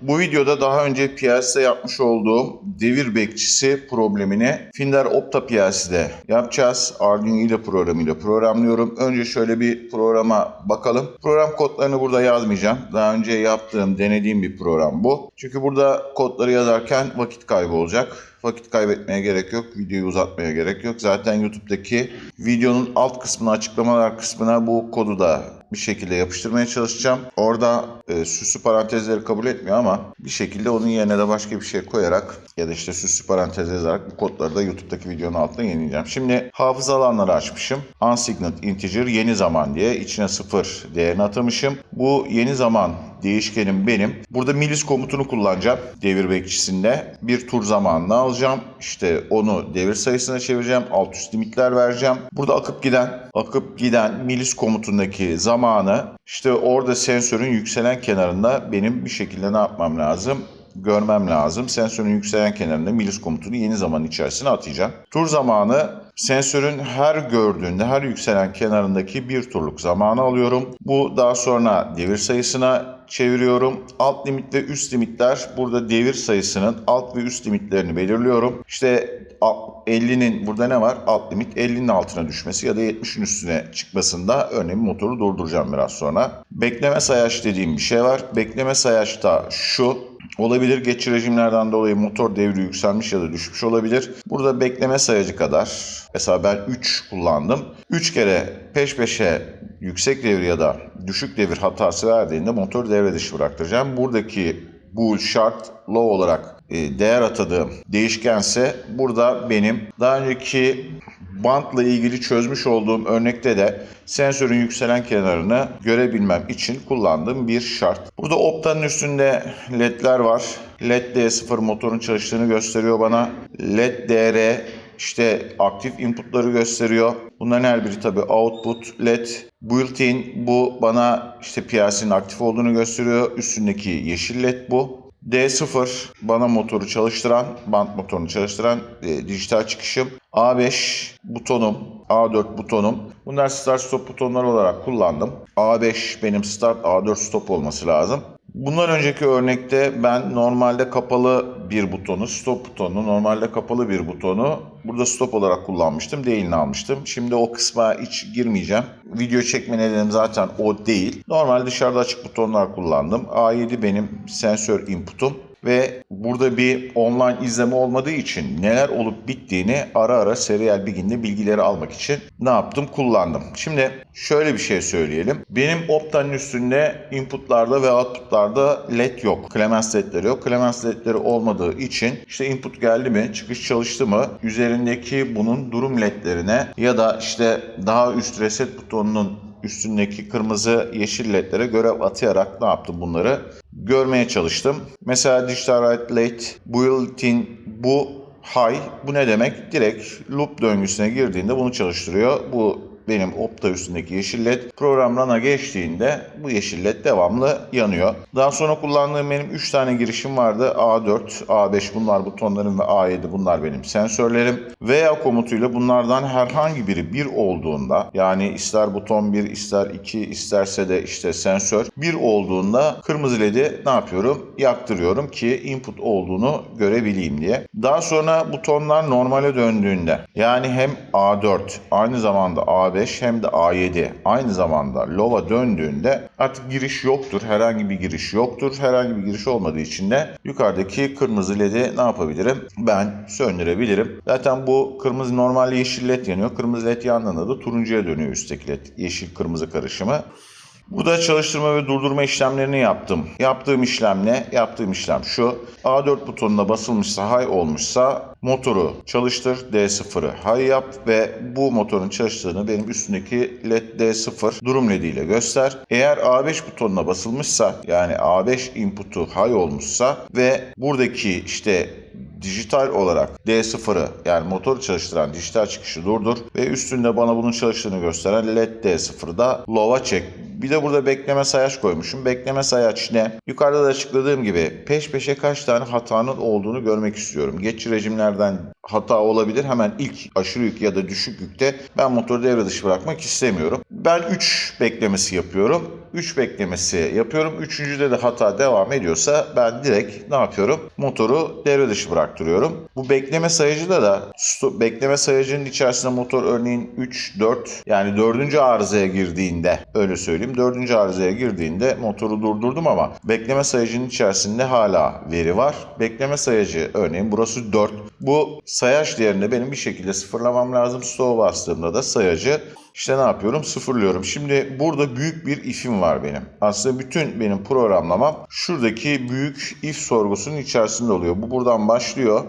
Bu videoda daha önce piyasada yapmış olduğum devir bekçisi problemini Finder Opta piyasada yapacağız. Arduino ile programıyla programlıyorum. Önce şöyle bir programa bakalım. Program kodlarını burada yazmayacağım. Daha önce yaptığım, denediğim bir program bu. Çünkü burada kodları yazarken vakit kaybı olacak. Vakit kaybetmeye gerek yok. Videoyu uzatmaya gerek yok. Zaten YouTube'daki videonun alt kısmına, açıklamalar kısmına bu kodu da bir şekilde yapıştırmaya çalışacağım. Orada e, süslü parantezleri kabul etmiyor ama bir şekilde onun yerine de başka bir şey koyarak ya da işte süslü parantez yazarak bu kodları da YouTube'daki videonun altına yenileyeceğim. Şimdi hafıza alanları açmışım. Unsigned integer yeni zaman diye içine sıfır değerini atamışım. Bu yeni zaman değişkenim benim. Burada milis komutunu kullanacağım devir bekçisinde. Bir tur zamanını alacağım. İşte onu devir sayısına çevireceğim. Alt üst limitler vereceğim. Burada akıp giden, akıp giden milis komutundaki zamanı işte orada sensörün yükselen kenarında benim bir şekilde ne yapmam lazım? görmem lazım. Sensörün yükselen kenarında milis komutunu yeni zaman içerisine atacağım. Tur zamanı sensörün her gördüğünde her yükselen kenarındaki bir turluk zamanı alıyorum. Bu daha sonra devir sayısına çeviriyorum. Alt limit ve üst limitler burada devir sayısının alt ve üst limitlerini belirliyorum. İşte 50'nin burada ne var? Alt limit 50'nin altına düşmesi ya da 70'in üstüne çıkmasında örneğin motoru durduracağım biraz sonra. Bekleme sayaç dediğim bir şey var. Bekleme sayaç da şu. Olabilir geç rejimlerden dolayı motor devri yükselmiş ya da düşmüş olabilir. Burada bekleme sayacı kadar mesela ben 3 kullandım. 3 kere peş peşe yüksek devir ya da düşük devir hatası verdiğinde motor devre dışı bıraktıracağım. Buradaki bool şart low olarak e, değer atadığım değişkense burada benim daha önceki bantla ilgili çözmüş olduğum örnekte de sensörün yükselen kenarını görebilmem için kullandığım bir şart. Burada optanın üstünde ledler var. LED D0 motorun çalıştığını gösteriyor bana. LED DR işte aktif inputları gösteriyor. Bunların her biri tabi output led. Built-in bu bana işte PLC'nin aktif olduğunu gösteriyor. Üstündeki yeşil led bu. D0 bana motoru çalıştıran, band motorunu çalıştıran e, dijital çıkışım. A5 butonum, A4 butonum. Bunlar start stop butonlar olarak kullandım. A5 benim start, A4 stop olması lazım. Bundan önceki örnekte ben normalde kapalı bir butonu, stop butonu, normalde kapalı bir butonu burada stop olarak kullanmıştım. Değilini almıştım. Şimdi o kısma hiç girmeyeceğim. Video çekme nedenim zaten o değil. Normal dışarıda açık butonlar kullandım. A7 benim sensör inputum ve burada bir online izleme olmadığı için neler olup bittiğini ara ara serial bilginde bilgileri almak için ne yaptım? Kullandım. Şimdi şöyle bir şey söyleyelim. Benim Opta'nın üstünde inputlarda ve outputlarda led yok. Clemens ledleri yok. Clemens ledleri olmadığı için işte input geldi mi, çıkış çalıştı mı, üzerindeki bunun durum ledlerine ya da işte daha üst reset butonunun üstündeki kırmızı yeşil ledlere görev atayarak ne yaptım bunları görmeye çalıştım. Mesela digital right late, built-in bu high bu ne demek? Direkt loop döngüsüne girdiğinde bunu çalıştırıyor. Bu benim Opta üstündeki yeşil led program run'a geçtiğinde bu yeşil led devamlı yanıyor. Daha sonra kullandığım benim 3 tane girişim vardı. A4, A5 bunlar butonlarım ve A7 bunlar benim sensörlerim. Veya komutuyla bunlardan herhangi biri 1 olduğunda yani ister buton 1 ister 2 isterse de işte sensör 1 olduğunda kırmızı ledi ne yapıyorum? Yaktırıyorum ki input olduğunu görebileyim diye. Daha sonra butonlar normale döndüğünde yani hem A4 aynı zamanda A5 hem de A7 aynı zamanda low'a döndüğünde artık giriş yoktur. Herhangi bir giriş yoktur. Herhangi bir giriş olmadığı için de yukarıdaki kırmızı ledi ne yapabilirim? Ben söndürebilirim. Zaten bu kırmızı normalde yeşil led yanıyor. Kırmızı led yandığında da turuncuya dönüyor üstteki led. Yeşil kırmızı karışımı. Burada çalıştırma ve durdurma işlemlerini yaptım. Yaptığım işlem ne? Yaptığım işlem şu. A4 butonuna basılmışsa high olmuşsa motoru çalıştır. D0'ı high yap ve bu motorun çalıştığını benim üstündeki led D0 durum led ile göster. Eğer A5 butonuna basılmışsa yani A5 input'u high olmuşsa ve buradaki işte dijital olarak D0'ı yani motoru çalıştıran dijital çıkışı durdur ve üstünde bana bunun çalıştığını gösteren LED D0'ı da low'a çek. Bir de burada bekleme sayaç koymuşum. Bekleme sayaç ne? Yukarıda da açıkladığım gibi peş peşe kaç tane hatanın olduğunu görmek istiyorum. Geçici rejimlerden hata olabilir. Hemen ilk aşırı yük ya da düşük yükte ben motoru devre dışı bırakmak istemiyorum. Ben 3 beklemesi yapıyorum. 3 beklemesi yapıyorum. Üçüncüde de hata devam ediyorsa ben direkt ne yapıyorum? Motoru devre dışı bıraktırıyorum. Bu bekleme sayacıda da bekleme sayacının içerisinde motor örneğin 3, 4 yani 4. arızaya girdiğinde öyle söyleyeyim. 4. arızaya girdiğinde motoru durdurdum ama bekleme sayacının içerisinde hala veri var. Bekleme sayacı örneğin burası 4. Bu sayaç değerini benim bir şekilde sıfırlamam lazım. Stop bastığımda da sayacı işte ne yapıyorum? Sıfırlıyorum. Şimdi burada büyük bir if'im var benim. Aslında bütün benim programlamam şuradaki büyük if sorgusunun içerisinde oluyor. Bu buradan başlıyor.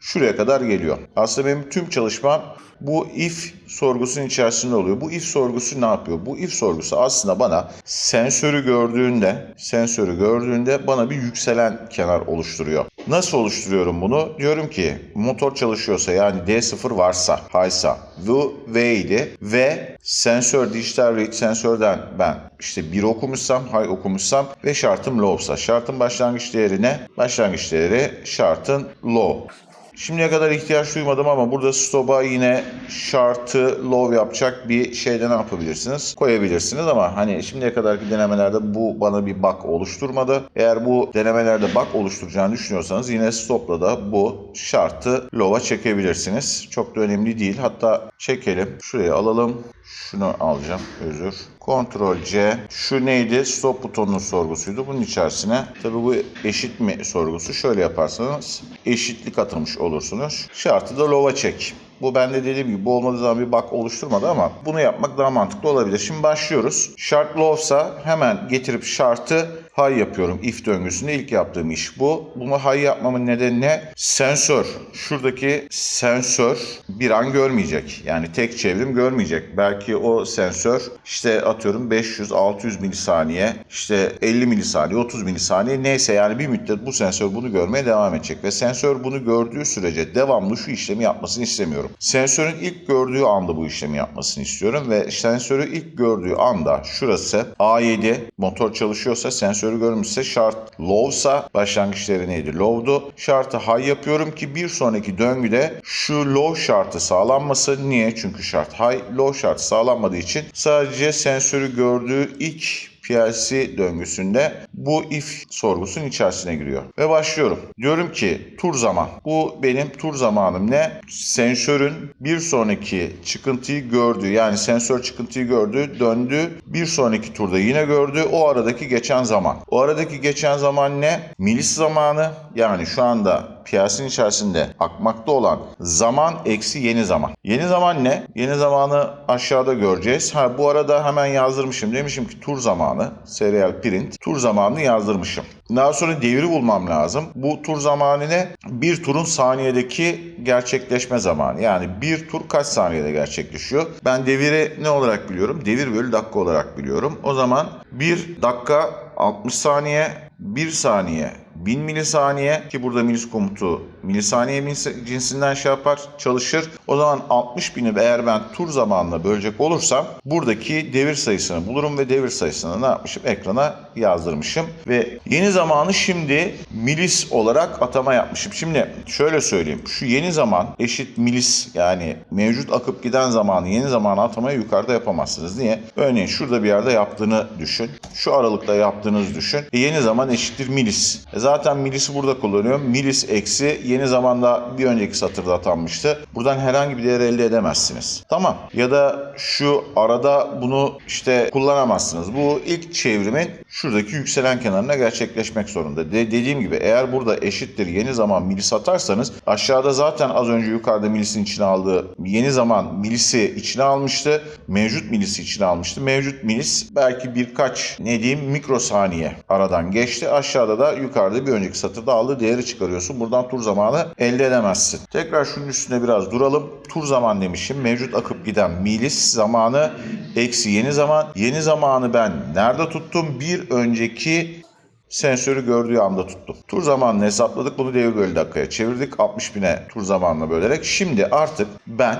Şuraya kadar geliyor. Aslında benim tüm çalışmam bu if sorgusunun içerisinde oluyor. Bu if sorgusu ne yapıyor? Bu if sorgusu aslında bana sensörü gördüğünde, sensörü gördüğünde bana bir yükselen kenar oluşturuyor. Nasıl oluşturuyorum bunu? Diyorum ki motor çalışıyorsa yani D0 varsa, highsa bu V idi ve sensör dijital read sensörden ben işte 1 okumuşsam, high okumuşsam ve şartım low'sa. Şartın başlangıç değeri ne? Başlangıç değeri şartın low. Şimdiye kadar ihtiyaç duymadım ama burada stop'a yine şartı low yapacak bir şeyde ne yapabilirsiniz? Koyabilirsiniz ama hani şimdiye kadarki denemelerde bu bana bir bug oluşturmadı. Eğer bu denemelerde bug oluşturacağını düşünüyorsanız yine stop'la da bu şartı low'a çekebilirsiniz. Çok da önemli değil. Hatta çekelim. Şuraya alalım. Şunu alacağım. Özür. Ctrl C. Şu neydi? Stop butonunun sorgusuydu. Bunun içerisine tabii bu eşit mi sorgusu. Şöyle yaparsanız eşitlik atamış olursunuz. Şartı da low'a çek. Bu bende dediğim gibi bu olmadığı zaman bir bug oluşturmadı ama bunu yapmak daha mantıklı olabilir. Şimdi başlıyoruz. Şart low'sa hemen getirip şartı high yapıyorum. If döngüsünde ilk yaptığım iş bu. Bunu high yapmamın nedeni ne? Sensör. Şuradaki sensör bir an görmeyecek. Yani tek çevrim görmeyecek. Belki o sensör işte atıyorum 500-600 milisaniye, işte 50 milisaniye, 30 milisaniye neyse yani bir müddet bu sensör bunu görmeye devam edecek. Ve sensör bunu gördüğü sürece devamlı şu işlemi yapmasını istemiyorum. Sensörün ilk gördüğü anda bu işlemi yapmasını istiyorum ve sensörü ilk gördüğü anda şurası A7 motor çalışıyorsa sensörü görmüşse şart low'sa başlangıç değeri neydi? Low'du. Şartı high yapıyorum ki bir sonraki döngüde şu low şartı sağlanması. Niye? Çünkü şart high. Low şartı sağlanmadığı için sadece sensörü gördüğü ilk PLC döngüsünde bu if sorgusunun içerisine giriyor. Ve başlıyorum. Diyorum ki tur zaman. Bu benim tur zamanım ne? Sensörün bir sonraki çıkıntıyı gördüğü yani sensör çıkıntıyı gördü, döndü. Bir sonraki turda yine gördü. O aradaki geçen zaman. O aradaki geçen zaman ne? Milis zamanı yani şu anda piyasanın içerisinde akmakta olan zaman eksi yeni zaman. Yeni zaman ne? Yeni zamanı aşağıda göreceğiz. Ha bu arada hemen yazdırmışım. Demişim ki tur zamanı, serial print. Tur zamanını yazdırmışım. Daha sonra devri bulmam lazım. Bu tur zamanı ne? Bir turun saniyedeki gerçekleşme zamanı. Yani bir tur kaç saniyede gerçekleşiyor? Ben deviri ne olarak biliyorum? Devir bölü dakika olarak biliyorum. O zaman bir dakika 60 saniye, 1 saniye 1000 milisaniye ki burada milis komutu milisaniye cinsinden şey yapar çalışır. O zaman 60 bini eğer ben tur zamanına bölecek olursam buradaki devir sayısını bulurum ve devir sayısını ne yapmışım? Ekrana yazdırmışım. Ve yeni zamanı şimdi milis olarak atama yapmışım. Şimdi şöyle söyleyeyim. Şu yeni zaman eşit milis yani mevcut akıp giden zamanı yeni zamana atamayı yukarıda yapamazsınız. Niye? Örneğin şurada bir yerde yaptığını düşün. Şu aralıkta yaptığınızı düşün. E yeni zaman eşittir milis. E zaten milisi burada kullanıyorum. Milis eksi yeni zamanda bir önceki satırda atanmıştı. Buradan herhangi bir değer elde edemezsiniz. Tamam. Ya da şu arada bunu işte kullanamazsınız. Bu ilk çevrimin şuradaki yükselen kenarına gerçekleşmek zorunda. De dediğim gibi eğer burada eşittir yeni zaman milis atarsanız aşağıda zaten az önce yukarıda milisin içine aldığı yeni zaman milisi içine almıştı. Mevcut milisi içine almıştı. Mevcut milis belki birkaç ne diyeyim mikrosaniye aradan geçti. Aşağıda da yukarıda bir önceki satırda aldığı değeri çıkarıyorsun. Buradan tur zamanı elde edemezsin. Tekrar şunun üstüne biraz duralım. Tur zaman demişim. Mevcut akıp giden milis zamanı eksi yeni zaman. Yeni zamanı ben nerede tuttum? Bir önceki sensörü gördüğü anda tuttum. Tur zamanını hesapladık. Bunu devir bölü dakikaya çevirdik. 60 bine tur zamanına bölerek. Şimdi artık ben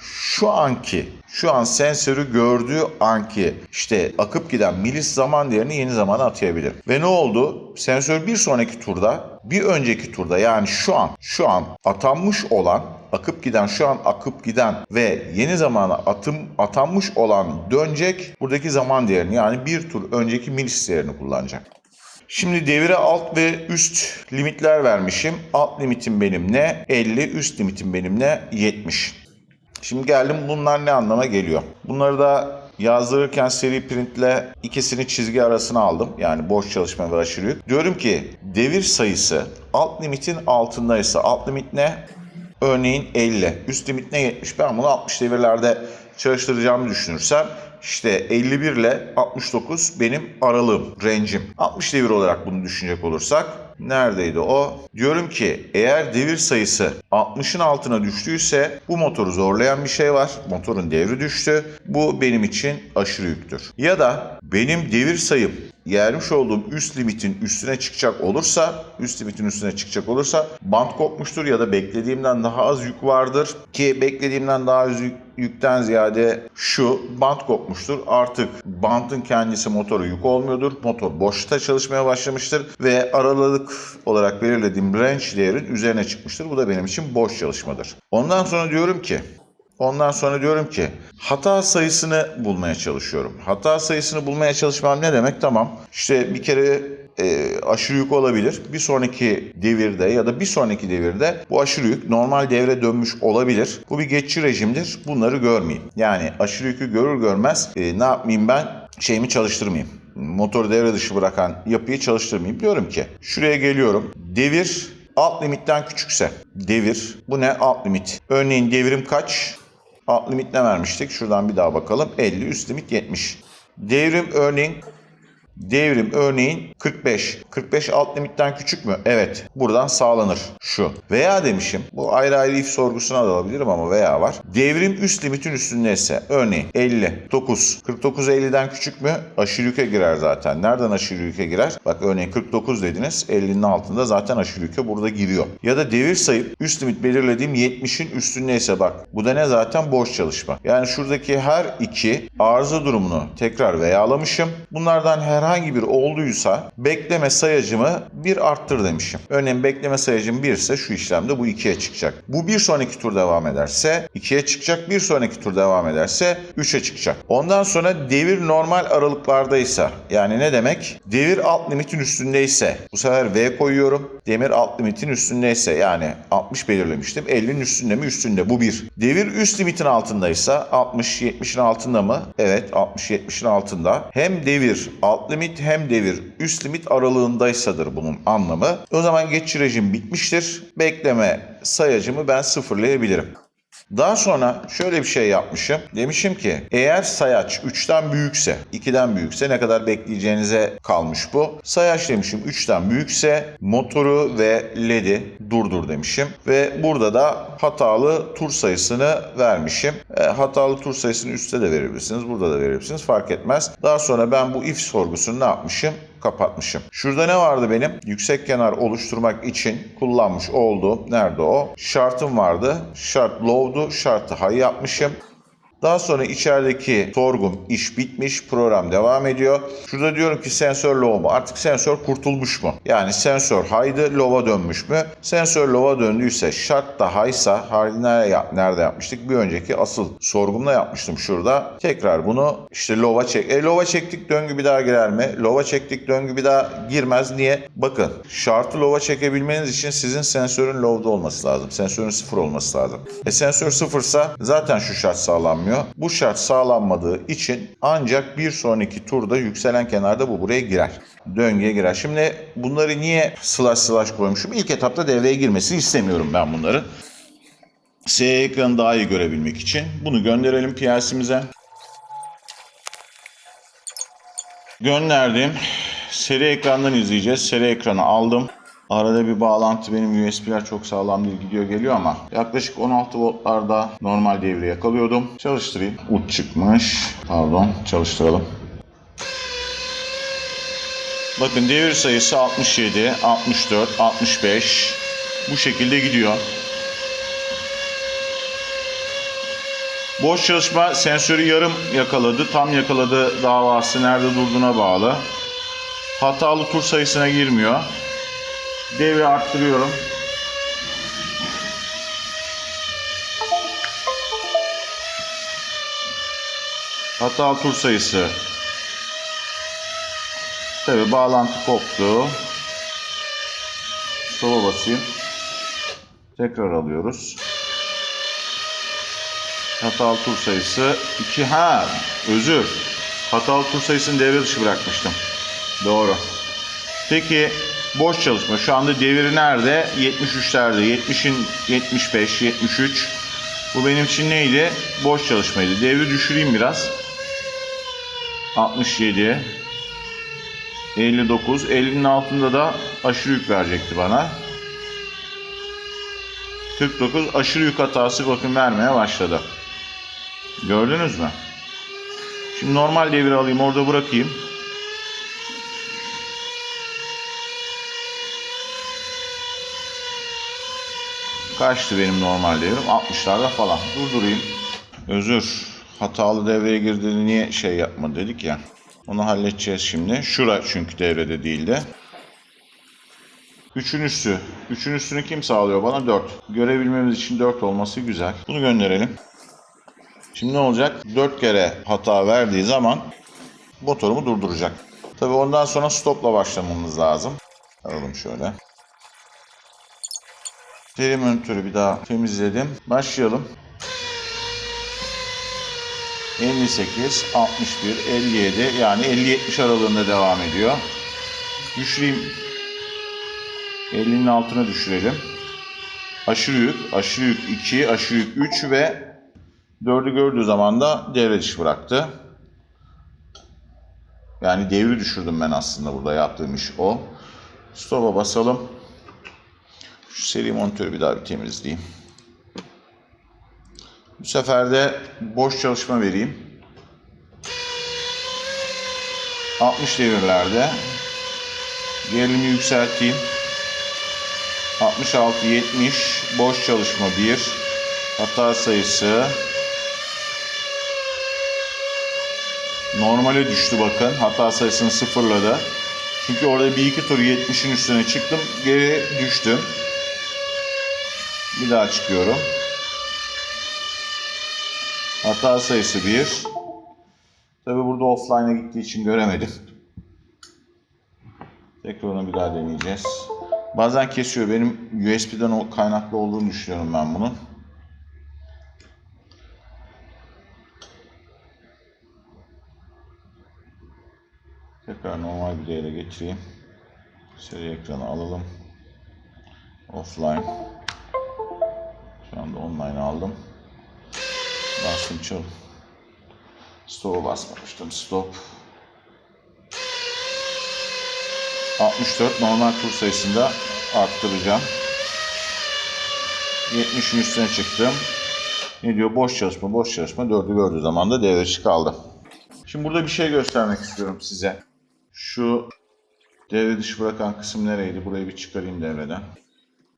şu anki şu an sensörü gördüğü anki işte akıp giden milis zaman değerini yeni zamana atayabilir. Ve ne oldu? Sensör bir sonraki turda bir önceki turda yani şu an şu an atanmış olan akıp giden şu an akıp giden ve yeni zamana atım atanmış olan dönecek buradaki zaman değerini yani bir tur önceki milis değerini kullanacak. Şimdi devire alt ve üst limitler vermişim. Alt limitim benim ne? 50, üst limitim benim ne? 70. Şimdi geldim bunlar ne anlama geliyor? Bunları da yazdırırken seri printle ikisini çizgi arasına aldım. Yani boş çalışma ve aşırı yük. Diyorum ki devir sayısı alt limitin altındaysa alt limit ne? Örneğin 50. Üst limit ne 70. Ben bunu 60 devirlerde çalıştıracağımı düşünürsem işte 51 ile 69 benim aralığım, range'im. 60 devir olarak bunu düşünecek olursak neredeydi o? Diyorum ki eğer devir sayısı 60'ın altına düştüyse bu motoru zorlayan bir şey var. Motorun devri düştü. Bu benim için aşırı yüktür. Ya da benim devir sayım yermiş olduğum üst limitin üstüne çıkacak olursa, üst limitin üstüne çıkacak olursa bant kopmuştur ya da beklediğimden daha az yük vardır. Ki beklediğimden daha az yük, yükten ziyade şu bant kopmuştur. Artık bantın kendisi motoru yük olmuyordur. Motor boşta çalışmaya başlamıştır ve aralık olarak belirlediğim range değerin üzerine çıkmıştır. Bu da benim için boş çalışmadır. Ondan sonra diyorum ki Ondan sonra diyorum ki hata sayısını bulmaya çalışıyorum. Hata sayısını bulmaya çalışmam ne demek? Tamam işte bir kere e, aşırı yük olabilir. Bir sonraki devirde ya da bir sonraki devirde bu aşırı yük normal devre dönmüş olabilir. Bu bir geçici rejimdir. Bunları görmeyeyim. Yani aşırı yükü görür görmez e, ne yapmayayım ben? Şeyimi çalıştırmayayım motoru devre dışı bırakan yapıyı çalıştırmayayım. Diyorum ki şuraya geliyorum. Devir alt limitten küçükse devir bu ne alt limit. Örneğin devrim kaç? Alt limit ne vermiştik? Şuradan bir daha bakalım. 50 üst limit 70. Devrim örneğin Devrim örneğin 45. 45 alt limitten küçük mü? Evet. Buradan sağlanır. Şu. Veya demişim. Bu ayrı ayrı if sorgusuna da alabilirim ama veya var. Devrim üst limitin üstündeyse örneğin 50, 9. 49 50'den küçük mü? Aşırı yüke girer zaten. Nereden aşırı yüke girer? Bak örneğin 49 dediniz. 50'nin altında zaten aşırı yüke burada giriyor. Ya da devir sayıp üst limit belirlediğim 70'in üstündeyse bak. Bu da ne zaten? Boş çalışma. Yani şuradaki her iki arıza durumunu tekrar veyalamışım. Bunlardan herhangi herhangi bir olduysa bekleme sayacımı bir arttır demişim. Örneğin bekleme sayacım 1 ise şu işlemde bu 2'ye çıkacak. Bu bir sonraki tur devam ederse 2'ye çıkacak. Bir sonraki tur devam ederse 3'e çıkacak. Ondan sonra devir normal aralıklardaysa yani ne demek? Devir alt limitin üstündeyse bu sefer V koyuyorum. Demir alt limitin üstündeyse yani 60 belirlemiştim. 50'nin üstünde mi? Üstünde. Bu bir. Devir üst limitin altındaysa 60-70'in altında mı? Evet 60-70'in altında. Hem devir alt limit hem devir üst limit aralığındaysadır bunun anlamı. O zaman geçici rejim bitmiştir. Bekleme sayacımı ben sıfırlayabilirim. Daha sonra şöyle bir şey yapmışım. Demişim ki eğer sayaç 3'ten büyükse, 2'den büyükse ne kadar bekleyeceğinize kalmış bu. Sayaç demişim 3'ten büyükse motoru ve LED'i durdur demişim. Ve burada da hatalı tur sayısını vermişim. E, hatalı tur sayısını üstte de verebilirsiniz, burada da verebilirsiniz fark etmez. Daha sonra ben bu if sorgusunu ne yapmışım? Kapatmışım. Şurada ne vardı benim? Yüksek kenar oluşturmak için kullanmış olduğum, nerede o? Şartım vardı. Şart low'du, şartı high yapmışım. Daha sonra içerideki sorgum iş bitmiş, program devam ediyor. Şurada diyorum ki sensör low mu? Artık sensör kurtulmuş mu? Yani sensör high'dı, low'a dönmüş mü? Sensör low'a döndüyse şart da high'sa, nerede, nerede yapmıştık? Bir önceki asıl sorgumla yapmıştım şurada. Tekrar bunu işte low'a çek. E low'a çektik döngü bir daha girer mi? Low'a çektik döngü bir daha girmez. Niye? Bakın şartı low'a çekebilmeniz için sizin sensörün low'da olması lazım. Sensörün sıfır olması lazım. E sensör sıfırsa zaten şu şart sağlanmıyor sağlanmıyor. Bu şart sağlanmadığı için ancak bir sonraki turda yükselen kenarda bu buraya girer. Döngüye girer. Şimdi bunları niye slash slash koymuşum? İlk etapta devreye girmesini istemiyorum ben bunları. S ekranı daha iyi görebilmek için. Bunu gönderelim PLC'mize. Gönderdim. Seri ekrandan izleyeceğiz. Seri ekranı aldım. Arada bir bağlantı benim USB'ler çok sağlam değil gidiyor geliyor ama yaklaşık 16 voltlarda normal devre yakalıyordum. Çalıştırayım. Uç çıkmış. Pardon çalıştıralım. Bakın devir sayısı 67, 64, 65 bu şekilde gidiyor. Boş çalışma sensörü yarım yakaladı. Tam yakaladı davası nerede durduğuna bağlı. Hatalı tur sayısına girmiyor. Devri arttırıyorum. Hatalı tur sayısı. Tabi bağlantı koptu. Sola basayım. Tekrar alıyoruz. Hatalı tur sayısı 2. Ha özür. Hatalı tur sayısını devre dışı bırakmıştım. Doğru. Peki boş çalışma. Şu anda deviri nerede? 73'lerde. 70'in 75, 73. Bu benim için neydi? Boş çalışmaydı. Devri düşüreyim biraz. 67. 59. 50'nin altında da aşırı yük verecekti bana. 49 aşırı yük hatası bakın vermeye başladı. Gördünüz mü? Şimdi normal devir alayım orada bırakayım. Kaçtı benim normal devrim? 60'larda falan. Durdurayım. Özür. Hatalı devreye girdi niye şey yapma dedik ya. Onu halledeceğiz şimdi. Şura çünkü devrede değildi. Üçün üstü. Üçün üstünü kim sağlıyor bana? 4. Görebilmemiz için 4 olması güzel. Bunu gönderelim. Şimdi ne olacak? 4 kere hata verdiği zaman motorumu durduracak. Tabi ondan sonra stopla başlamamız lazım. Alalım şöyle. Seri monitörü bir daha temizledim. Başlayalım. 58, 61, 57 yani 50-70 aralığında devam ediyor. Düşüreyim. 50'nin altına düşürelim. Aşırı yük, aşırı yük 2, aşırı yük 3 ve 4'ü gördüğü zaman da devre dışı bıraktı. Yani devri düşürdüm ben aslında burada yaptığım iş o. Stop'a basalım. Şu seri monitörü bir daha bir temizleyeyim. Bu sefer de boş çalışma vereyim. 60 devirlerde gerilimi yükselteyim. 66 70 boş çalışma 1 hata sayısı normale düştü bakın hata sayısını sıfırladı çünkü orada bir iki tur 70'in üstüne çıktım geri düştüm bir daha çıkıyorum hata sayısı 1 tabi burada offline'a gittiği için göremedim tekrar onu bir daha deneyeceğiz Bazen kesiyor. Benim USB'den kaynaklı olduğunu düşünüyorum ben bunun. Tekrar normal bir değere getireyim. Seri ekranı alalım. Offline. Online aldım. Bastım çal. Stop'a basmamıştım. Stop. 64 normal tur sayısında arttıracağım. 70'in üstüne çıktım. Ne diyor? Boş çalışma, boş çalışma. 4'ü gördüğü zaman da devre dışı kaldı. Şimdi burada bir şey göstermek istiyorum size. Şu devre dışı bırakan kısım nereydi? Burayı bir çıkarayım devreden.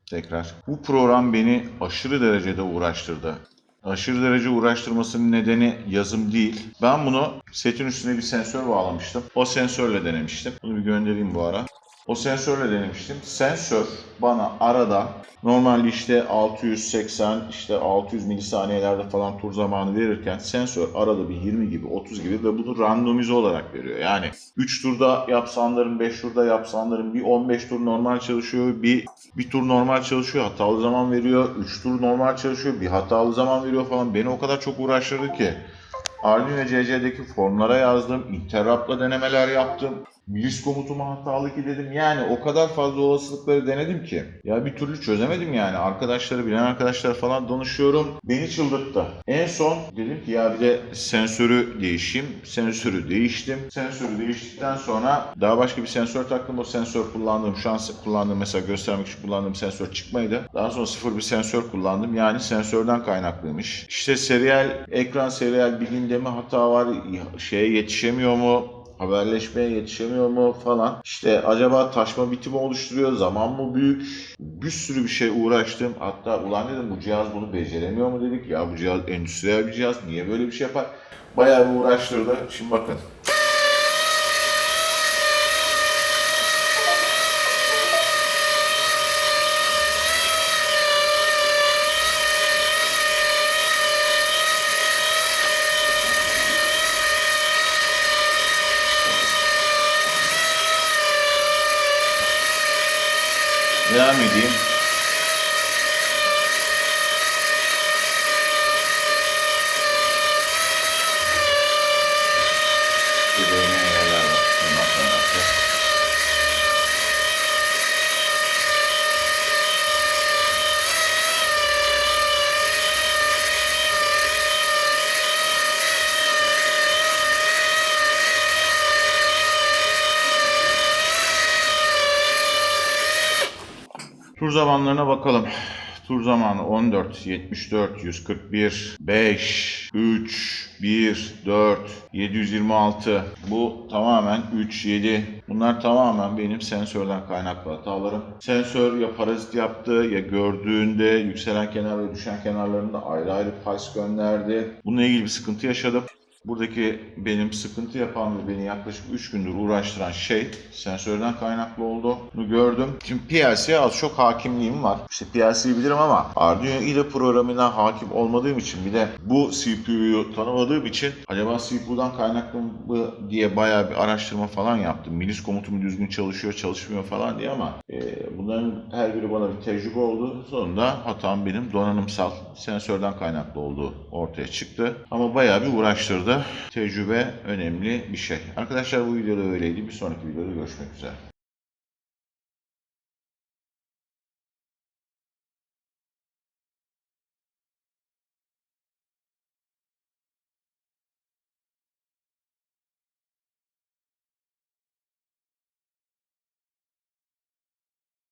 Tekrar. Bu program beni aşırı derecede uğraştırdı. Aşırı derece uğraştırmasının nedeni yazım değil. Ben bunu setin üstüne bir sensör bağlamıştım. O sensörle denemiştim. Bunu bir göndereyim bu ara. O sensörle denemiştim. Sensör bana arada normalde işte 680 işte 600 milisaniyelerde falan tur zamanı verirken sensör arada bir 20 gibi 30 gibi ve bunu randomize olarak veriyor. Yani 3 turda yapsanların 5 turda yapsanların bir 15 tur normal çalışıyor bir bir tur normal çalışıyor hatalı zaman veriyor 3 tur normal çalışıyor bir hatalı zaman veriyor falan beni o kadar çok uğraştırdı ki Arduino CC'deki formlara yazdım, interrupt'la denemeler yaptım. Milis komutuma hatalı ki dedim. Yani o kadar fazla olasılıkları denedim ki. Ya bir türlü çözemedim yani. Arkadaşları, bilen arkadaşlar falan danışıyorum. Beni çıldırttı. En son dedim ki ya bir de sensörü değişeyim. Sensörü değiştim. Sensörü değiştikten sonra daha başka bir sensör taktım. O sensör kullandığım, şu an kullandığım mesela göstermek için kullandığım sensör çıkmaydı. Daha sonra sıfır bir sensör kullandım. Yani sensörden kaynaklıymış. İşte serial, ekran serial bilginde mi hata var? Şeye yetişemiyor mu? Haberleşmeye yetişemiyor mu falan. İşte acaba taşma bitimi oluşturuyor, zaman mı büyük? Bir sürü bir şey uğraştım. Hatta ulan dedim bu cihaz bunu beceremiyor mu dedik. Ya bu cihaz endüstriyel bir cihaz. Niye böyle bir şey yapar? Bayağı bir uğraştırdı. Şimdi bakın. Devam edeyim. Yüreğine yerler var. Bundan sonrası. Tur zamanlarına bakalım. Tur zamanı 14, 74, 141, 5, 3, 1, 4, 726. Bu tamamen 3, 7. Bunlar tamamen benim sensörden kaynaklı hatalarım. Sensör ya parazit yaptı ya gördüğünde yükselen kenar ve düşen kenarlarında ayrı ayrı pulse gönderdi. Bununla ilgili bir sıkıntı yaşadım. Buradaki benim sıkıntı yapan ve beni yaklaşık 3 gündür uğraştıran şey sensörden kaynaklı oldu. Bunu gördüm. Şimdi PLC'ye az çok hakimliğim var. İşte PLC'yi bilirim ama Arduino ile programına hakim olmadığım için bir de bu CPU'yu tanımadığım için acaba CPU'dan kaynaklı mı diye bayağı bir araştırma falan yaptım. Milis komutum düzgün çalışıyor çalışmıyor falan diye ama e, bunların her biri bana bir tecrübe oldu. Sonunda hatam benim donanımsal sensörden kaynaklı olduğu ortaya çıktı. Ama bayağı bir uğraştırdı. Tecrübe önemli bir şey. Arkadaşlar bu videoda öyleydi. Bir sonraki videoda görüşmek üzere.